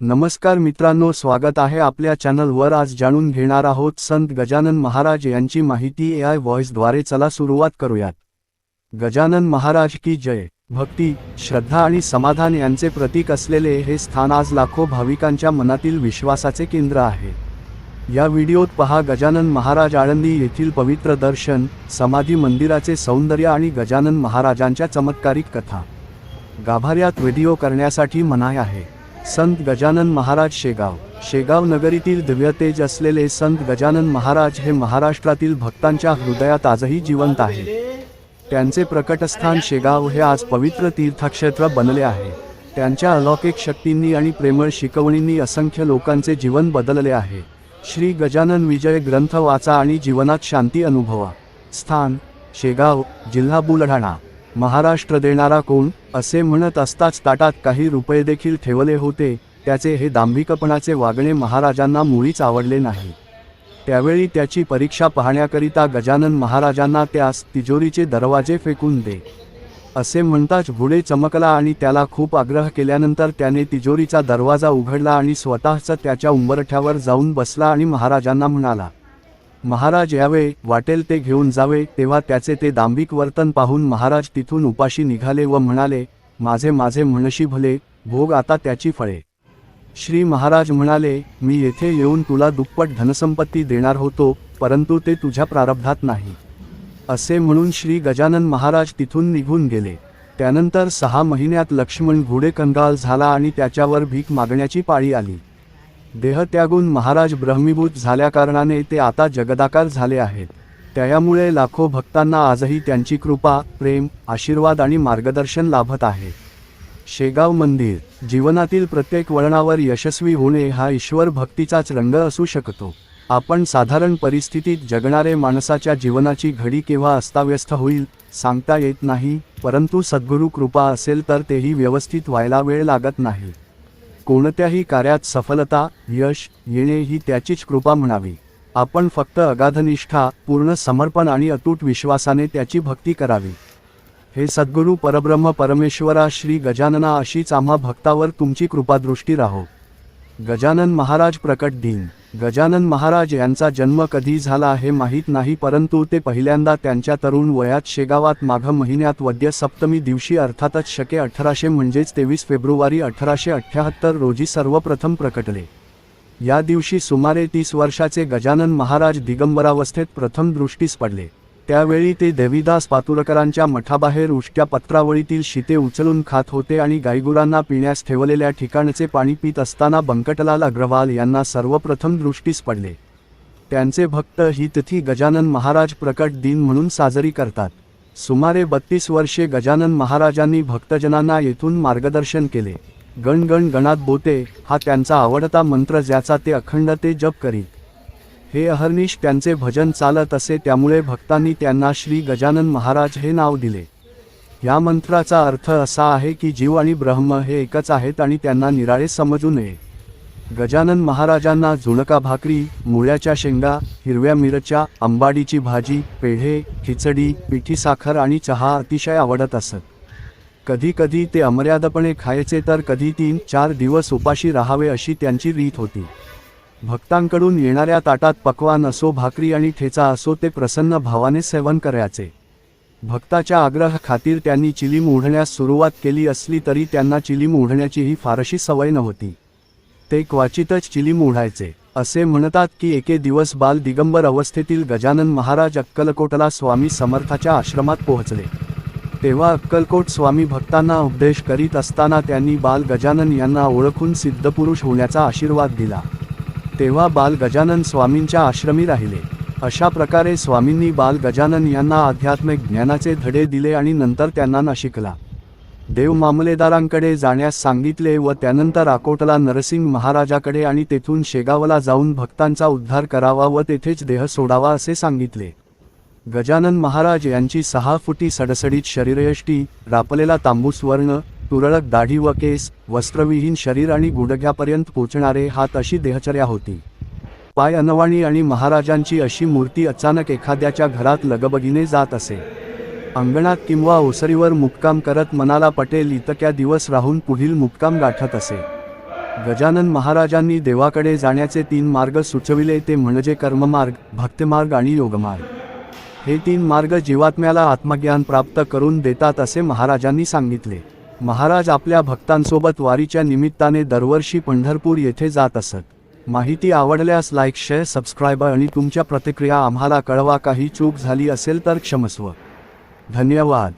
नमस्कार मित्रांनो स्वागत आहे आपल्या चॅनलवर आज जाणून घेणार आहोत संत गजानन महाराज यांची माहिती ए आय व्हॉइसद्वारे चला सुरुवात करूयात. गजानन महाराज की जय. भक्ती श्रद्धा आणि समाधान यांचे प्रतीक असलेले हे स्थान आज लाखो भाविकांच्या मनातील विश्वासाचे केंद्र आहे. या व्हिडिओत पहा गजानन महाराज आळंदी येथील पवित्र दर्शन समाधी मंदिराचे सौंदर्य आणि गजानन महाराजांच्या चमत्कारिक कथा. गाभाऱ्यात व्हिडिओ करण्यासाठी मनाई आहे. संत गजानन महाराज शेगाव. शेगाव नगरीतील दिव्यतेज असलेले संत गजानन महाराज हे महाराष्ट्रातील भक्तांच्या हृदयात आजही जिवंत आहे. त्यांचे प्रकटस्थान शेगाव हे आज पवित्र तीर्थक्षेत्र बनले आहे. त्यांच्या अलौकिक शक्तींनी आणि प्रेमळ शिकवणींनी असंख्य लोकांचे जीवन बदलले आहे. श्री गजानन विजय ग्रंथ वाचा आणि जीवनात शांती अनुभवा. स्थान शेगाव जिल्हा बुलढाणा. महाराष्ट्र देणारा कोण असे म्हणत असताच ताटात काही रुपये देखील ठेवले होते त्याचे हे दांभिकपणाचे वागणे महाराजांना मुळीच आवडले नाही. त्यावेळी त्याची परीक्षा पाहण्याकरिता गजानन महाराजांना त्यास तिजोरीचे दरवाजे फेकून दे असे म्हणताच पुढे चमकला आणि त्याला खूप आग्रह केल्यानंतर त्याने तिजोरीचा दरवाजा उघडला आणि स्वतःचा त्याच्या उंबरठ्यावर जाऊन बसला आणि महाराजांना म्हणाला महाराज यावे वाटेल ते घेऊन जावे तेव्हा त्याचे ते दांभिक वर्तन पाहून महाराज तिथून उपाशी निघाले व म्हणाले माझे माझे म्हणशी भले भोग आता त्याची फळे. श्री महाराज म्हणाले मी येथे येऊन तुला दुप्पट धनसंपत्ती देणार होतो परंतु ते तुझ्या प्रारब्धात नाही. असे म्हणून श्री गजानन महाराज तिथून निघून गेले. त्यानंतर सहा महिन्यात लक्ष्मण घोडे कंगाल झाला आणि त्याच्यावर भीक मागण्याची पाळी आली. देह त्यागून महाराज ब्रह्मीभूत झाल्याकारणाने ते आता जगदाकार झाले आहेत. त्यामुळे लाखो भक्तांना आजही त्यांची कृपा प्रेम आशीर्वाद आणि मार्गदर्शन लाभत आहे. शेगाव मंदिर जीवनातील प्रत्येक वळणावर यशस्वी होणे हा ईश्वर भक्तीचाच रंग असू शकतो. आपण साधारण परिस्थितीत जगणारे माणसाच्या जीवनाची घडी केव्हा अस्ताव्यस्त होईल सांगता येत नाही परंतु सद्गुरू कृपा असेल तर तेही व्यवस्थित व्हायला वेळ लागत नाही. कोणत्याही कार्यात सफलता यश येणे ही त्याचीच कृपा म्हणावी. आपण फक्त अगाधनिष्ठा पूर्ण समर्पण आणि अतूट विश्वासाने त्याची भक्ती करावी. हे सद्गुरू परब्रह्म परमेश्वरा श्री गजानना अशीच आम्हा भक्तावर तुमची कृपादृष्टी राहो. गजानन महाराज प्रकट दिन. गजानन महाराज यांचा जन्म कधी झाला हे माहीत नाही परंतु ते पहिल्यांदा त्यांच्या तरुण वयात शेगावात माघ महिन्यात वद्य सप्तमी दिवशी अर्थातच शके अठराशे म्हणजेच तेवीस फेब्रुवारी अठराशे अठ्ठ्याहत्तर रोजी सर्वप्रथम प्रकटले. या दिवशी सुमारे तीस वर्षाचे गजानन महाराज दिगंबरावस्थेत प्रथम दृष्टीस पडले. त्यावेळी ते देवीदास पातुरकरांच्या मठाबाहेर उष्ट्या पत्रावळीतील शिते उचलून खात होते आणि गायगुरांना पिण्यास ठेवलेल्या ठिकाणचे पाणी पित असताना बंकटलाल अग्रवाल यांना सर्वप्रथम दृष्टीस पडले. त्यांचे भक्त ही तिथी गजानन महाराज प्रकट दिन म्हणून साजरी करतात. सुमारे बत्तीस वर्षे गजानन महाराजांनी भक्तजनांना येथून मार्गदर्शन केले. गण गण गणात बोते हा त्यांचा आवडता मंत्र ज्याचा ते अखंड ते जप करीत. हे अहर्निश त्यांचे भजन चालत असे त्यामुळे भक्तांनी त्यांना श्री गजानन महाराज हे नाव दिले. या मंत्राचा अर्थ असा आहे की जीव आणि ब्रह्म हे एकच आहेत आणि त्यांना निराळे समजू नये. गजानन महाराजांना झुणका भाकरी मुळ्याच्या शेंगा हिरव्या मिरच्या आंबाडीची भाजी पेढे खिचडी पिठी साखर आणि चहा अतिशय आवडत असत. कधी कधी ते अमर्यादपणे खायचे तर कधी तीन चार दिवस उपाशी राहावे अशी त्यांची रीत होती. भक्तांकडून येणाऱ्या ताटात पक्वान असो भाकरी आणि ठेचा असो ते प्रसन्न भावाने सेवन करायचे. भक्ताच्या आग्रह खातीर त्यांनी चिलीम ओढण्यास सुरुवात केली असली तरी त्यांना चिलीम ओढण्याचीही फारशी सवय नव्हती. ते क्वचितच चिलीम ओढायचे असे म्हणतात की एके दिवस बाल दिगंबर अवस्थेतील गजानन महाराज अक्कलकोटला स्वामी समर्थाच्या आश्रमात पोहोचले. तेव्हा अक्कलकोट स्वामी भक्तांना उपदेश करीत असताना त्यांनी बाल गजानन यांना ओळखून सिद्धपुरुष होण्याचा आशीर्वाद दिला. तेव्हा बाल गजानन स्वामींच्या आश्रमी राहिले. अशा प्रकारे स्वामींनी बाल गजानन यांना आध्यात्मिक ज्ञानाचे धडे दिले आणि नंतर त्यांना नाशिकला. देव मामलेदारांकडे जाण्यास सांगितले व त्यानंतर अकोटला नरसिंग महाराजाकडे आणि तेथून शेगावला जाऊन भक्तांचा उद्धार करावा व तेथेच देह सोडावा असे सांगितले. गजानन महाराज यांची सहा फुटी सडसडीत शरीरयष्टी रापलेला तांबूस वर्ण तुरळक दाढी व केस वस्त्रविहीन शरीर आणि गुडघ्यापर्यंत पोचणारे हात अशी देहचर्या होती. पाय अनवाणी आणि महाराजांची अशी मूर्ती अचानक एखाद्याच्या घरात लगबगीने जात असे. अंगणात किंवा ओसरीवर मुक्काम करत मनाला पटेल इतक्या दिवस राहून पुढील मुक्काम गाठत असे. गजानन महाराजांनी देवाकडे जाण्याचे तीन मार्ग सुचविले ते म्हणजे कर्ममार्ग भक्तमार्ग आणि योगमार्ग. हे तीन मार्ग जीवात्म्याला आत्मज्ञान प्राप्त करून देतात असे महाराजांनी सांगितले. महाराज आपल्या भक्तांसोबत वारीच्या निमित्ताने दरवर्षी पंढरपूर येथे जात असत. माहिती आवडल्यास लाईक शेअर सबस्क्राईब आणि तुमच्या प्रतिक्रिया आम्हाला कळवा. काही चूक झाली असेल तर क्षमस्व. धन्यवाद.